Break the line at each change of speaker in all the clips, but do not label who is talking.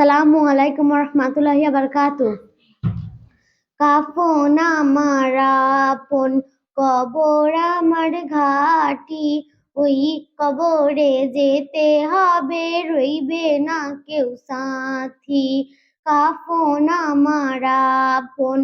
আসসালামু আলাইকুম রহমতুল্লাহি বারকাতু কাফন আমার আপন কবর আমার ঘাটি ওই কবরে যেতে হবে রইবে না কেউ সাথী কাফন আমার আপন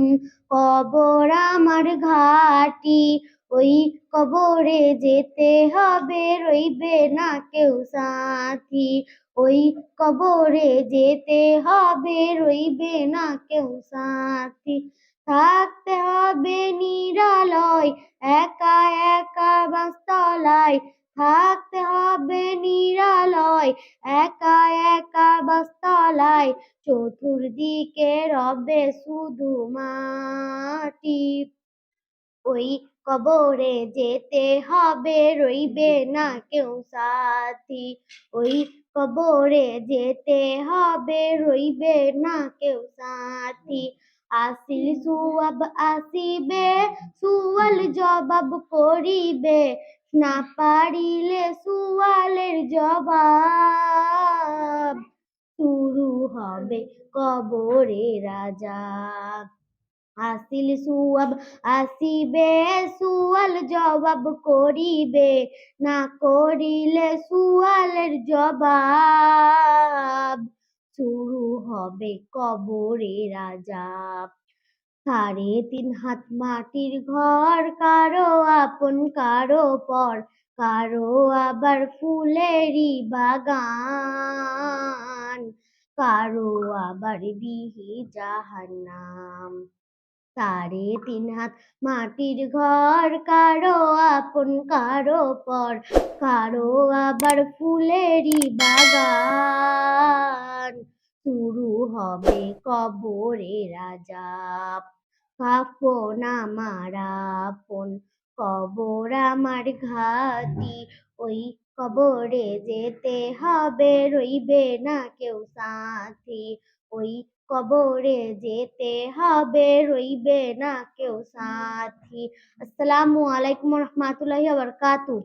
কবর আমার ঘাটি ওই কবরে যেতে হবে রইবে না কেউ সাথী ওই কবরে যেতে হবে, রইবে না কেউ সাথী। থাকতে হবে নিরালয়, একা একা বাস্তলায়। থাকতে হবে নিরালয়, একা একা বাস্তলায়। চতুর্দিকে রবে শুধু মাটি। ওই কবরে যেতে হবে, রইবে না কেউ সাথী। ওই কবরে যেতে হবে, রইবে না কেউ সাথী। আসিল সুয়াব আসিবে, সুয়াল জবাব করিবে। না পারিলে সুয়ালের জবাব শুরু হবে কবরে রাজা আসিল সুয়াব, আসিবে, সুয়াল জবাব করিবে। না করিলে সুয়ালের জবাব শুরু হবে কবরে রাজা। সাড়ে তিন হাত মাটির ঘর, কারও আপন, কারও পর, কারও আবার ফুলেরই বাগান, কারও আবার বিহি জাহান্নাম। সাড়ে তিন হাত মাটির ঘর, কারও আপন, কারও পর, কারও আবার ফুলেরই বাগান। শুরু হবে কবরে রাজা, কাফন আমার আপন, কবর আমার ঘাটি। ওই কবরে যেতে হবে, রইবে না কেউ সাথী। ওই কবরে যেতে হবে রইবে না কেউ সাথী। আসসালামু আলাইকুম রহমতুল্লাহি বারকাতু